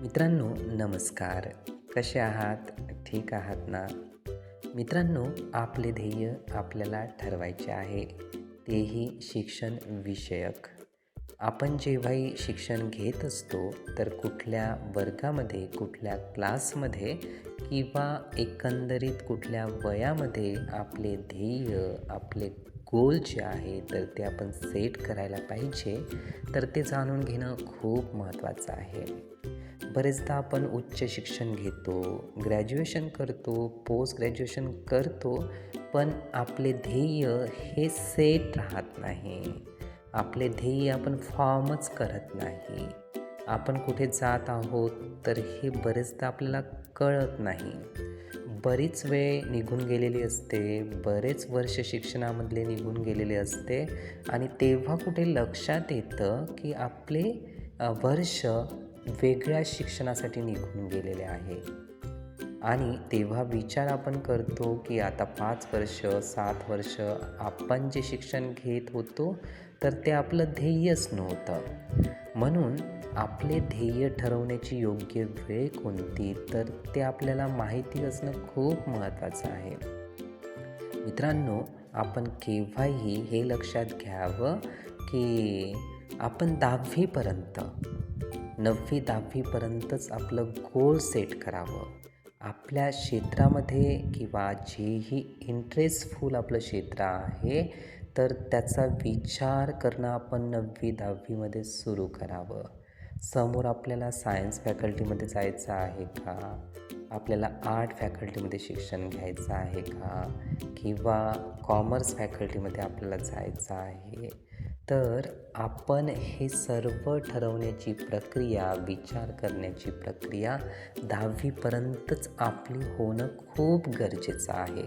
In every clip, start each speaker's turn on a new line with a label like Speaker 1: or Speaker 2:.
Speaker 1: मित्रांनो नमस्कार. कसे आहात? ठीक आहात ना? मित्रांनो आपले ध्येय आपल्याला ठरवायचे आहे. तेही शिक्षण विषयक. आपण जेव्हाही शिक्षण घेत असतो तर कुठल्या वर्गामध्ये कुठल्या क्लासमध्ये किंवा एकंदरीत कुठल्या वयामध्ये आपले ध्येय आपले गोल जे आहे तर ते आपण सेट करायला पाहिजे तर ते जाणून घेणं खूप महत्त्वाचं आहे. बरेचदा आपण उच्च शिक्षण घेतो ग्रॅज्युएशन करतो पोस्ट ग्रॅज्युएशन करतो पण आपले ध्येय हे सेट राहत नाही. आपले ध्येय आपण फॉर्मच करत नाही. आपण कुठे जात आहोत तर हे बरेचदा आपल्याला कळत नाही. बरीच वेळ निघून गेलेली असते बरेच वर्ष शिक्षणामधले निघून गेलेले असते आणि तेव्हा कुठे लक्षात येतं की आपले वर्ष वेगळ्या शिक्षणासाठी निघून गेलेले आहे. आणि तेव्हा विचार आपण करतो की आता पाच वर्ष सात वर्ष आपण जे शिक्षण घेत होतो तर ते आपलं ध्येयच नव्हतं. म्हणून आपले ध्येय ठरवण्याची योग्य वेळ कोणती तर ते आपल्याला माहिती असणं खूप महत्त्वाचं आहे. मित्रांनो आपण केव्हाही हे लक्षात घ्यावं की आपण दहावीपर्यंत नववी दहावीपर्यंतच आपलं गोल सेट करावं. आपल्या क्षेत्रामध्ये किंवा जेही इंटरेस्टफुल आपलं क्षेत्र आहे तर त्याचा विचार करणं आपण नववी दहावीमध्ये सुरू करावं. समोर आपल्याला सायन्स फॅकल्टीमध्ये जायचं आहे का? आपल्याला आर्ट फॅकल्टीमध्ये शिक्षण घ्यायचं आहे का? किंवा कॉमर्स फॅकल्टीमध्ये आपल्याला जायचं आहे? तर आपण हे सर्व ठरवण्याची प्रक्रिया विचार करण्याची प्रक्रिया दहावीपर्यंतच आपली होणं खूप गरजेचं आहे.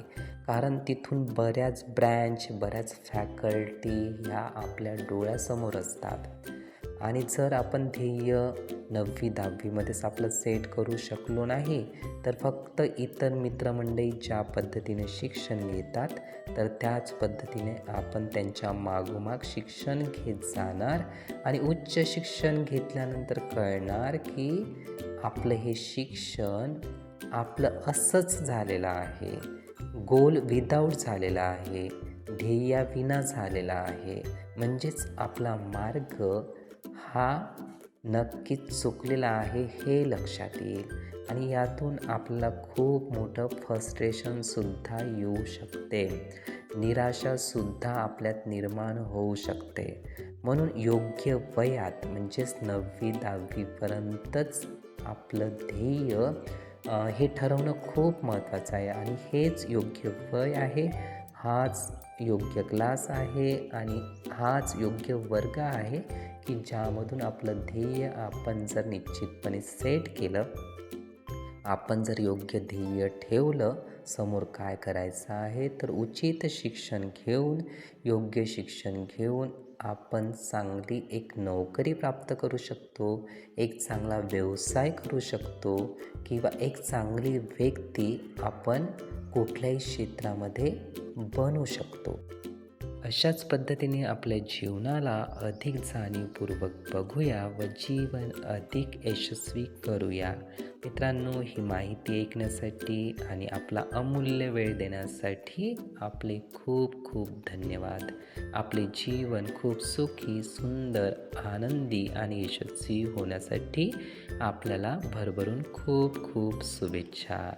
Speaker 1: कारण तिथून बऱ्याच ब्रँच बऱ्याच फॅकल्टी ह्या आपल्या डोळ्यासमोर असतात. आणि जर आपण ध्येय नववी दहावीमध्येच आपलं सेट करू शकलो नाही तर फक्त इतर मित्रमंडळी ज्या पद्धतीने शिक्षण घेतात तर त्याच पद्धतीने आपण त्यांच्या मागोमाग शिक्षण घेत जाणार. आणि उच्च शिक्षण घेतल्यानंतर कळणार की आपलं हे शिक्षण आपलं असंच झालेलं आहे. गोल विदाऊट झालेला आहे. ध्येयाविना झालेला आहे. म्हणजेच आपला मार्ग हा नक्कीच चुकलेला आहे हे लक्षात येईल. आणि यातून आपल्याला खूप मोठं फस्ट्रेशनसुद्धा येऊ शकते. निराशासुद्धा आपल्यात निर्माण होऊ शकते. म्हणून योग्य वयात म्हणजेच नववी दहावीपर्यंतच आपलं ध्येय हे ठरवणं खूप महत्त्वाचं आहे. आणि हेच योग्य वय आहे हाच योग्य क्लास आहे आणि हाच योग्य वर्ग आहे की ज्यामधून आपलं ध्येय आपण जर निश्चितपणे सेट केलं आपण जर योग्य ध्येय ठेवलं समोर काय करायचं आहे तर उचित शिक्षण घेऊन योग्य शिक्षण घेऊन आपण चांगली एक नोकरी प्राप्त करू शकतो एक चांगला व्यवसाय करू शकतो किंवा एक चांगली व्यक्ती आपण कुठल्याही क्षेत्रामध्ये बनू शकतो. अशाच पद्धतीने आपल्या जीवनाला अधिक जाणीवपूर्वक बघूया व जीवन अधिक यशस्वी करूया. मित्रांनो ही माहिती ऐकण्यासाठी आणि आपला अमूल्य वेळ देण्यासाठी आपले खूप खूप धन्यवाद. आपले जीवन खूप सुखी सुंदर आनंदी आणि यशस्वी होण्यासाठी आपल्याला भरभरून खूप खूप शुभेच्छा.